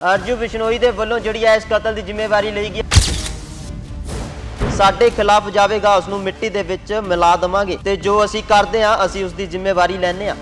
ਅਰਜੂ ਬਿਸ਼ਨੋਈ ਦੇ ਵੱਲੋਂ ਜਿਹੜੀ ਹੈ ਇਸ ਕਤਲ ਦੀ ਜ਼ਿੰਮੇਵਾਰੀ ਲਈ ਗਈ ਸਾਡੇ ਖਿਲਾਫ ਜਾਵੇਗਾ ਉਸ ਨੂੰ ਮਿੱਟੀ ਦੇ ਵਿੱਚ ਮਿਲਾ ਦਵਾਂਗੇ ਤੇ ਜੋ ਅਸੀਂ ਕਰਦੇ ਹਾਂ, ਅਸੀਂ ਉਸ ਦੀ ਜ਼ਿੰਮੇਵਾਰੀ ਲੈਂਦੇ ਹਾਂ।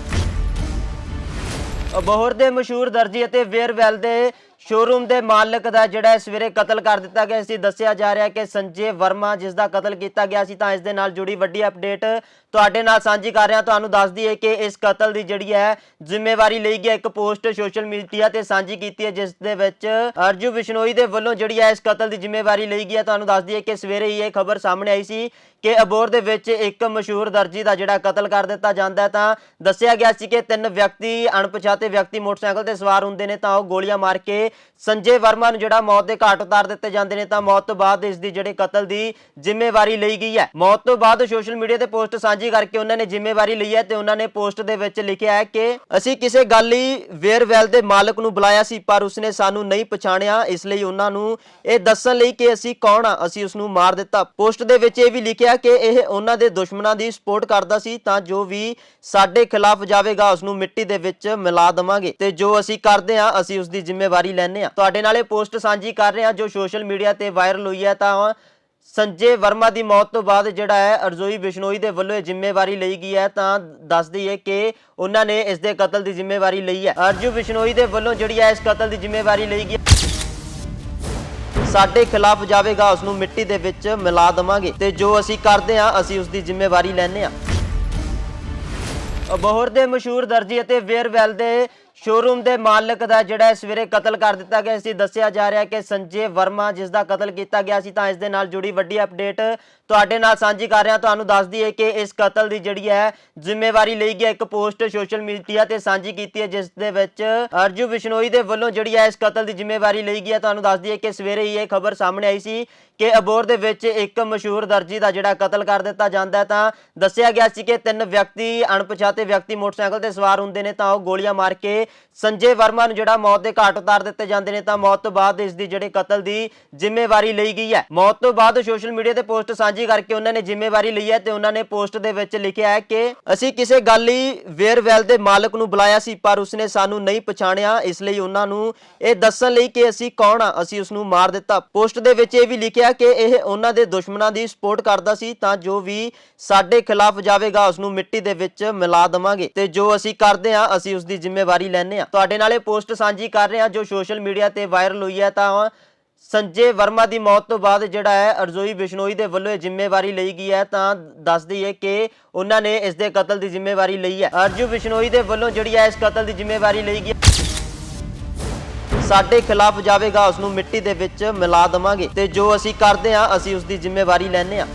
ਅਬੋਹਰ ਦੇ ਮਸ਼ਹੂਰ ਦਰਜੀ ਅਤੇ ਵੇਅਰਵੈਲ ਦੇ ਸ਼ੋਰੂਮ ਦੇ ਮਾਲਕ ਦਾ ਜਿਹੜਾ ਸਵੇਰੇ ਕਤਲ ਕਰ ਦਿੱਤਾ ਗਿਆ ਸੀ, ਦੱਸਿਆ ਜਾ ਰਿਹਾ ਕਿ ਸੰਜੇ ਵਰਮਾ, ਜਿਸ ਦਾ ਕਤਲ ਕੀਤਾ ਗਿਆ ਸੀ, ਤਾਂ ਇਸ ਦੇ ਨਾਲ ਜੁੜੀ ਵੱਡੀ ਅਪਡੇਟ ਤੁਹਾਡੇ ਨਾਲ ਸਾਂਝੀ ਕਰ ਰਿਹਾ। ਤੁਹਾਨੂੰ ਦੱਸ ਦਈਏ ਕਿ ਇਸ ਕਤਲ ਦੀ ਜਿਹੜੀ ਹੈ, ਜ਼ਿੰਮੇਵਾਰੀ ਲਈ ਗਿਆ ਇੱਕ ਪੋਸਟ ਸੋਸ਼ਲ ਮੀਡੀਆ ਤੇ ਸਾਂਝੀ ਕੀਤੀ ਹੈ, ਜਿਸ ਦੇ ਵਿੱਚ ਅਰਜੂ ਬਿਸ਼ਨੋਈ ਦੇ ਵੱਲੋਂ ਜਿਹੜੀ ਹੈ, ਇਸ ਕਤਲ ਦੀ ਜ਼ਿੰਮੇਵਾਰੀ ਲਈ ਗਈ ਹੈ। ਤੁਹਾਨੂੰ ਦੱਸ ਦਈਏ ਕਿ ਸਵੇਰੇ ਹੀ ਇਹ ਖਬਰ ਸਾਹਮਣੇ ਆਈ ਸੀ ਕਿ ਅਬੋਰ ਦੇ ਵਿੱਚ ਇੱਕ ਮਸ਼ਹੂਰ ਦਰਜੀ ਦਾ ਜਿਹੜਾ ਕਤਲ ਕਰ ਦਿੱਤਾ ਜਾਂਦਾ ਹੈ, ਤਾਂ ਦੱਸਿਆ ਗਿਆ ਸੀ ਕਿ ਤਿੰਨ ਵਿਅਕਤੀ, ਅਣਪਛਾਤੇ ਵਿਅਕਤੀ ਮੋਟਰਸਾਈਕਲ ਤੇ ਸਵਾਰ ਹੁੰਦੇ ਨੇ, ਤਾਂ ਉਹ ਗੋਲੀਆਂ ਮਾਰ ਕੇ ਸੰਜੇ ਵਰਮਾ ਨੂੰ ਜਿਹੜਾ ਮੌਤ ਦੇ ਘਾਟ ਉਤਾਰ ਦਿੱਤੇ ਜਾਂਦੇ ਨੇ, ਤਾਂ ਮੌਤ ਤੋਂ ਬਾਅਦ ਇਸ ਦੀ ਜਿਹੜੇ ਕਤਲ ਦੀ ਜ਼ਿੰਮੇਵਾਰੀ ਲਈ ਗਈ ਹੈ। ਮੌਤ ਤੋਂ ਬਾਅਦ ਸੋਸ਼ਲ ਮੀਡੀਆ ਤੇ ਪੋਸਟ ਸਾਂਝੀ ਕਰਕੇ ਉਹਨਾਂ ਨੇ ਜ਼ਿੰਮੇਵਾਰੀ ਲਈ ਹੈ ਤੇ ਉਹਨਾਂ ਨੇ ਪੋਸਟ ਦੇ ਵਿੱਚ ਲਿਖਿਆ ਹੈ ਕਿ ਅਸੀਂ ਕਿਸੇ ਗੱਲ ਲਈ ਵੇਅਰਵੈਲ ਦੇ ਮਾਲਕ ਨੂੰ ਬੁਲਾਇਆ ਸੀ, ਪਰ ਉਸਨੇ ਸਾਨੂੰ ਨਹੀਂ ਪਛਾਣਿਆ। ਇਸ ਲਈ ਉਹਨਾਂ ਨੂੰ ਇਹ ਦੱਸਣ ਲਈ ਕਿ ਅਸੀਂ ਕੌਣ ਆ, ਅਸੀਂ ਉਸ ਨੂੰ ਮਾਰ ਦਿੱਤਾ। ਪੋਸਟ ਦੇ ਵਿੱਚ ਇਹ ਵੀ ਲਿਖਿਆ ਕਿ ਇਹ ਉਹਨਾਂ ਦੇ ਦੁਸ਼ਮਣਾਂ ਦੀ ਸਪੋਰਟ ਕਰਦਾ ਸੀ, ਤਾਂ ਜੋ ਵੀ ਸਾਡੇ ਖਿਲਾਫ ਜਾਵੇਗਾ ਉਸ ਨੂੰ ਮਿੱਟੀ ਦੇ ਵਿੱਚ ਮਿਲਾ ਦਵਾਂਗੇ। ਤੇ ਜੋ ਅਸੀਂ ਕਰਦੇ ਹਾਂ, ਅਸੀਂ ਉਸ ਦੀ ਜ਼ਿੰਮੇਵਾਰੀ ਲੈਂਦੇ ਹਾਂ। ਤੁਹਾਡੇ ਨਾਲ ਇਹ ਪੋਸਟ ਸਾਂਝੀ ਕਰ ਰਹੇ ਹਾਂ ਜੋ ਸੋਸ਼ਲ ਮੀਡੀਆ ਤੇ ਵਾਇਰਲ ਹੋਈ ਹੈ ਤਾਂ ਸੰਜੇ ਵਰਮਾ ਦੀ ਮੌਤ ਤੋਂ ਬਾਅਦ ਜਿਹੜਾ ਹੈ, ਅਰਜ਼ੋਈ ਬਿਸ਼ਨੋਈ ਦੇ ਵੱਲੋਂ ਇਹ ਜ਼ਿੰਮੇਵਾਰੀ ਲਈ ਗਈ ਹੈ ਤਾਂ ਦੱਸ ਦਈਏ ਕਿ ਉਹਨਾਂ ਨੇ ਇਸ ਦੇ ਕਤਲ ਦੀ ਜ਼ਿੰਮੇਵਾਰੀ ਲਈ ਹੈ। ਅਰਜੂ ਬਿਸ਼ਨੋਈ ਦੇ ਵੱਲੋਂ ਜਿਹੜੀ ਹੈ, ਇਸ ਕਤਲ ਦੀ ਜ਼ਿੰਮੇਵਾਰੀ ਲਈ ਗਈ ਸਾਡੇ ਖਿਲਾਫ ਜਾਵੇਗਾ ਉਸ ਨੂੰ ਮਿੱਟੀ ਦੇ ਵਿੱਚ ਮਿਲਾ ਦਵਾਂਗੇ ਤੇ ਜੋ ਅਸੀਂ ਕਰਦੇ ਹਾਂ, ਅਸੀਂ ਉਸ ਦੀ ਜ਼ਿੰਮੇਵਾਰੀ ਲੈਂਦੇ ਹਾਂ। ਅਬੋਹਰ ਦੇ ਮਸ਼ਹੂਰ ਦਰਜੀ ਅਤੇ ਵੇਅਰਵੈਲ ਦੇ ਸ਼ੋਰੂਮ ਦੇ ਮਾਲਕ ਦਾ ਜਿਹੜਾ ਸਵੇਰੇ ਕਤਲ ਕਰ ਦਿੱਤਾ ਗਿਆ ਸੀ। ਦੱਸਿਆ ਜਾ ਰਿਹਾ ਕਿ ਸੰਜੇ ਵਰਮਾ, ਜਿਸ ਦਾ ਕਤਲ ਕੀਤਾ ਗਿਆ ਸੀ, ਤਾਂ ਇਸ ਦੇ ਨਾਲ ਜੁੜੀ ਵੱਡੀ ਅਪਡੇਟ ਤੁਹਾਡੇ ਨਾਲ ਸਾਂਝੀ ਕਰ ਰਿਹਾ। ਤੁਹਾਨੂੰ ਦੱਸ ਦਈਏ ਕਿ ਇਸ ਕਤਲ ਦੀ ਜਿਹੜੀ ਹੈ, ਜ਼ਿੰਮੇਵਾਰੀ ਲਈ ਗਈ ਹੈ, ਇੱਕ ਪੋਸਟ ਸੋਸ਼ਲ ਮੀਡੀਆ ਤੇ ਸਾਂਝੀ ਕੀਤੀ ਹੈ, ਜਿਸ ਦੇ ਵਿੱਚ ਅਰਜੂ ਵਿਸ਼ਨੋਈ ਦੇ ਵੱਲੋਂ ਜਿਹੜੀ ਹੈ, ਇਸ ਕਤਲ ਦੀ ਜ਼ਿੰਮੇਵਾਰੀ ਲਈ ਗਈ ਹੈ। ਤੁਹਾਨੂੰ ਦੱਸ ਦਈਏ ਕਿ ਸਵੇਰੇ ਹੀ ਇਹ ਖਬਰ ਸਾਹਮਣੇ ਆਈ ਸੀ ਕਿ ਅਬੋਰ ਦੇ ਵਿੱਚ ਇੱਕ ਮਸ਼ਹੂਰ ਦਰਜੀ ਦਾ ਜਿਹੜਾ ਕਤਲ ਕਰ ਦਿੱਤਾ ਜਾਂਦਾ ਤਾਂ ਦੱਸਿਆ ਗਿਆ ਸੀ ਕਿ ਤਿੰਨ ਵਿਅਕਤੀ, ਅਣਪਛਾਤੇ ਵਿਅਕਤੀ ਮੋਟਰਸਾਈਕਲ ਤੇ ਸਵਾਰ ਹੁੰਦੇ ਨੇ, ਤਾਂ ਉਹ ਗੋਲੀਆਂ ਮਾਰ ਕੇ ਸੰਜੇ ਵਰਮਾ ਨੂੰ ਜਿਹੜਾ ਮੌਤ ਦੇ ਘਾਟ ਉਤਾਰ ਦਿੱਤੇ ਜਾਂਦੇ ਨੇ ਤਾਂ ਮੌਤ ਤੋਂ ਬਾਅਦ ਇਸ ਦੀ ਜਿਹੜੇ ਕਤਲ ਦੀ ਜ਼ਿੰਮੇਵਾਰੀ ਲਈ ਗਈ ਹੈ। ਮੌਤ ਤੋਂ ਬਾਅਦ ਸੋਸ਼ਲ ਮੀਡੀਆ ਤੇ ਪੋਸਟ ਸਾਂਝੀ ਕਰਕੇ ਉਹਨਾਂ ਨੇ ਜ਼ਿੰਮੇਵਾਰੀ ਲਈ ਹੈ ਤੇ ਉਹਨਾਂ ਨੇ ਪੋਸਟ ਦੇ ਵਿੱਚ ਲਿਖਿਆ ਹੈ ਕਿ ਅਸੀਂ ਕਿਸੇ ਗੱਲ ਵੇਅਰਵੈਲ ਦੇ ਮਾਲਕ ਨੂੰ ਬੁਲਾਇਆ ਸੀ, ਪਰ ਉਸਨੇ ਸਾਨੂੰ ਨਹੀਂ ਪਛਾਣਿਆ। ਇਸ ਲਈ ਉਹਨਾਂ ਨੂੰ ਇਹ ਦੱਸਣ ਲਈ ਕਿ ਅਸੀਂ ਕੌਣ ਆ, ਅਸੀਂ ਉਸ ਨੂੰ ਮਾਰ ਦਿੱਤਾ। ਪੋਸਟ ਦੇ ਵਿੱਚ ਇਹ ਵੀ ਲਿਖਿਆ ਕਿ ਇਹ ਉਹਨਾਂ ਦੇ ਦੁਸ਼ਮਣਾਂ ਦੀ ਸਪੋਰਟ ਕਰਦਾ ਸੀ, ਤਾਂ ਜੋ ਵੀ ਸਾਡੇ ਖਿਲਾਫ ਜਾਵੇਗਾ ਉਸ ਨੂੰ ਮਿੱਟੀ ਦੇ ਵਿੱਚ ਮਿਲਾ ਦਵਾਂਗੇ। ਤੇ ਜੋ ਅਸੀਂ ਕਰਦੇ ਹਾਂ, ਅਸੀਂ ਉਸ ਦੀ ਜ਼ਿੰਮੇਵਾਰੀ ਲੈਂਦੇ ਹਾਂ ਤੁਹਾਡੇ ਨਾਲ ਇਹ ਪੋਸਟ ਸਾਂਝੀ ਕਰ ਰਹੇ ਹਾਂ ਜੋ ਸੋਸ਼ਲ ਮੀਡੀਆ ਤੇ ਵਾਇਰਲ ਹੋਈ ਹੈ ਤਾਂ ਸੰਜੇ ਵਰਮਾ ਦੀ ਮੌਤ ਤੋਂ ਬਾਅਦ ਜਿਹੜਾ ਹੈ, ਅਰਜ਼ੋਈ ਬਿਸ਼ਨੋਈ ਦੇ ਵੱਲੋਂ ਇਹ ਜ਼ਿੰਮੇਵਾਰੀ ਲਈ ਗਈ ਹੈ ਤਾਂ ਦੱਸ ਦਈਏ ਕਿ ਉਹਨਾਂ ਨੇ ਇਸ ਦੇ ਕਤਲ ਦੀ ਜ਼ਿੰਮੇਵਾਰੀ ਲਈ ਹੈ। ਅਰਜੂ ਬਿਸ਼ਨੋਈ ਦੇ ਵੱਲੋਂ ਜਿਹੜੀ ਹੈ, ਇਸ ਕਤਲ ਦੀ ਜ਼ਿੰਮੇਵਾਰੀ ਲਈ ਗਈ ਸਾਡੇ ਖਿਲਾਫ ਜਾਵੇਗਾ ਉਸ ਨੂੰ ਮਿੱਟੀ ਦੇ ਵਿੱਚ ਮਿਲਾ ਦਵਾਂਗੇ ਤੇ ਜੋ ਅਸੀਂ ਕਰਦੇ ਹਾਂ, ਅਸੀਂ ਉਸ ਦੀ ਜ਼ਿੰਮੇਵਾਰੀ ਲੈਂਦੇ ਹਾਂ।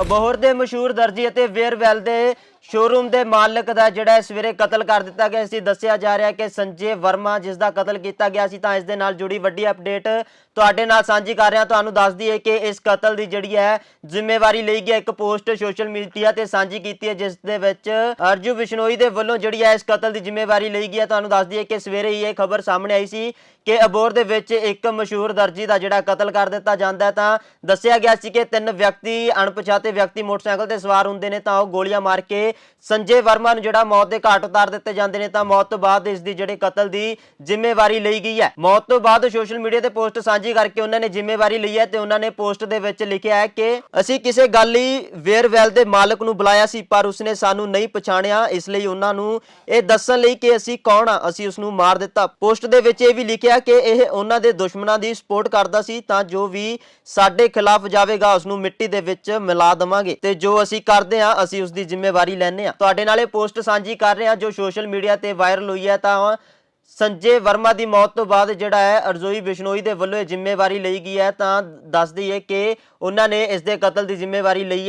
ਅਬੋਹਰ ਦੇ ਮਸ਼ਹੂਰ ਦਰਜੀ ਅਤੇ ਵੇਅਰਵੈਲ ਦੇ ਸ਼ੋਰੂਮ ਦੇ ਮਾਲਕ ਦਾ ਜਿਹੜਾ ਸਵੇਰੇ ਕਤਲ ਕਰ ਦਿੱਤਾ ਗਿਆ ਸੀ। ਦੱਸਿਆ ਜਾ ਰਿਹਾ ਕਿ ਸੰਜੇ ਵਰਮਾ, ਜਿਸ ਦਾ ਕਤਲ ਕੀਤਾ ਗਿਆ ਸੀ, ਤਾਂ ਇਸ ਦੇ ਨਾਲ ਜੁੜੀ ਵੱਡੀ ਅਪਡੇਟ ਤੁਹਾਡੇ ਨਾਲ ਸਾਂਝੀ ਕਰ ਰਿਹਾ। ਤੁਹਾਨੂੰ ਦੱਸ ਦਈਏ ਕਿ ਇਸ ਕਤਲ ਦੀ ਜਿਹੜੀ ਹੈ, ਜ਼ਿੰਮੇਵਾਰੀ ਲਈ ਗਿਆ ਇੱਕ ਪੋਸਟ ਸੋਸ਼ਲ ਮੀਡੀਆ ਤੇ ਸਾਂਝੀ ਕੀਤੀ ਹੈ, ਜਿਸ ਦੇ ਵਿੱਚ ਅਰਜੂ ਬਿਸ਼ਨੋਈ ਦੇ ਵੱਲੋਂ ਜਿਹੜੀ ਹੈ, ਇਸ ਕਤਲ ਦੀ ਜ਼ਿੰਮੇਵਾਰੀ ਲਈ ਗਈ ਹੈ। ਤੁਹਾਨੂੰ ਦੱਸ ਦਈਏ ਕਿ ਸਵੇਰੇ ਹੀ ਇਹ ਖਬਰ ਸਾਹਮਣੇ ਆਈ ਸੀ ਕਿ ਅਬੋਰ ਦੇ ਵਿੱਚ ਇੱਕ ਮਸ਼ਹੂਰ ਦਰਜੀ ਦਾ ਜਿਹੜਾ ਕਤਲ ਕਰ ਦਿੱਤਾ ਜਾਂਦਾ ਹੈ। ਤਾਂ ਦੱਸਿਆ ਗਿਆ ਸੀ ਕਿ ਤਿੰਨ ਵਿਅਕਤੀ, ਅਣਪਛਾਤੇ ਵਿਅਕਤੀ ਮੋਟਰਸਾਈਕਲ ਤੇ ਸਵਾਰ ਹੁੰਦੇ ਨੇ, ਤਾਂ ਉਹ ਗੋਲੀਆਂ ਮਾਰ ਕੇ ਸੰਜੇ ਵਰਮਾ ਨੂੰ ਜਿਹੜਾ ਮੌਤ ਦੇ ਘਾਟ ਉਤਾਰ ਦਿੱਤੇ ਜਾਂਦੇ ਨੇ, ਤਾਂ ਮੌਤ ਤੋਂ ਬਾਅਦ ਇਸ ਦੀ ਜਿਹੜੇ ਕਤਲ ਦੀ ਜ਼ਿੰਮੇਵਾਰੀ ਲਈ ਗਈ ਹੈ। ਮੌਤ ਤੋਂ ਬਾਅਦ ਸੋਸ਼ਲ ਮੀਡੀਆ ਤੇ ਪੋਸਟ ਸਾਂਝੀ ਕਰਕੇ ਉਹਨਾਂ ਨੇ ਜ਼ਿੰਮੇਵਾਰੀ ਲਈ ਹੈ ਤੇ ਉਹਨਾਂ ਨੇ ਪੋਸਟ ਦੇ ਵਿੱਚ ਲਿਖਿਆ ਹੈ ਕਿ ਅਸੀਂ ਕਿਸੇ ਗੱਲ ਲਈ ਵੇਅਰਵੈਲ ਦੇ ਮਾਲਕ ਨੂੰ ਬੁਲਾਇਆ ਸੀ, ਪਰ ਉਸਨੇ ਸਾਨੂੰ ਨਹੀਂ ਪਛਾਣਿਆ। ਇਸ ਲਈ ਉਹਨਾਂ ਨੂੰ ਇਹ ਦੱਸਣ ਲਈ ਕਿ ਅਸੀਂ ਕੌਣ ਆ, ਅਸੀਂ ਉਸ ਨੂੰ ਮਾਰ ਦਿੱਤਾ। ਪੋਸਟ ਦੇ ਵਿੱਚ ਇਹ ਵੀ ਲਿਖਿਆ ਕਿ ਇਹ ਉਹਨਾਂ ਦੇ ਦੁਸ਼ਮਣਾਂ ਦੀ ਸਪੋਰਟ ਕਰਦਾ ਸੀ, ਤਾਂ ਜੋ ਵੀ ਸਾਡੇ ਖਿਲਾਫ ਜਾਵੇਗਾ ਉਸ ਨੂੰ ਮਿੱਟੀ ਦੇ ਵਿੱਚ ਮਿਲਾ ਦਵਾਂਗੇ। ਤੇ ਜੋ ਅਸੀਂ ਕਰਦੇ ਹਾਂ, ਅਸੀਂ ਉਸ ਦੀ ਜ਼ਿੰਮੇਵਾਰੀ ਲੈਂਦੇ ਹਾਂ। ਤੁਹਾਡੇ ਨਾਲ ਇਹ ਪੋਸਟ ਸਾਂਝੀ ਕਰ ਰਹੇ ਹਾਂ, ਜੋ ਸੋਸ਼ਲ ਮੀਡੀਆ ਤੇ ਵਾਇਰਲ ਹੋਈ ਹੈ ਤਾਂ ਸੰਜੇ ਵਰਮਾ ਦੀ ਮੌਤ ਤੋਂ ਬਾਅਦ ਜਿਹੜਾ ਹੈ, ਅਰਜ਼ੋਈ ਬਿਸ਼ਨੋਈ ਦੇ ਵੱਲੋਂ ਇਹ ਜ਼ਿੰਮੇਵਾਰੀ ਲਈ ਗਈ ਹੈ ਤਾਂ ਦੱਸ ਦਈਏ ਕਿ ਉਹਨਾਂ ਨੇ ਇਸ ਦੇ ਕਤਲ ਦੀ ਜ਼ਿੰਮੇਵਾਰੀ ਲਈ ਹੈ।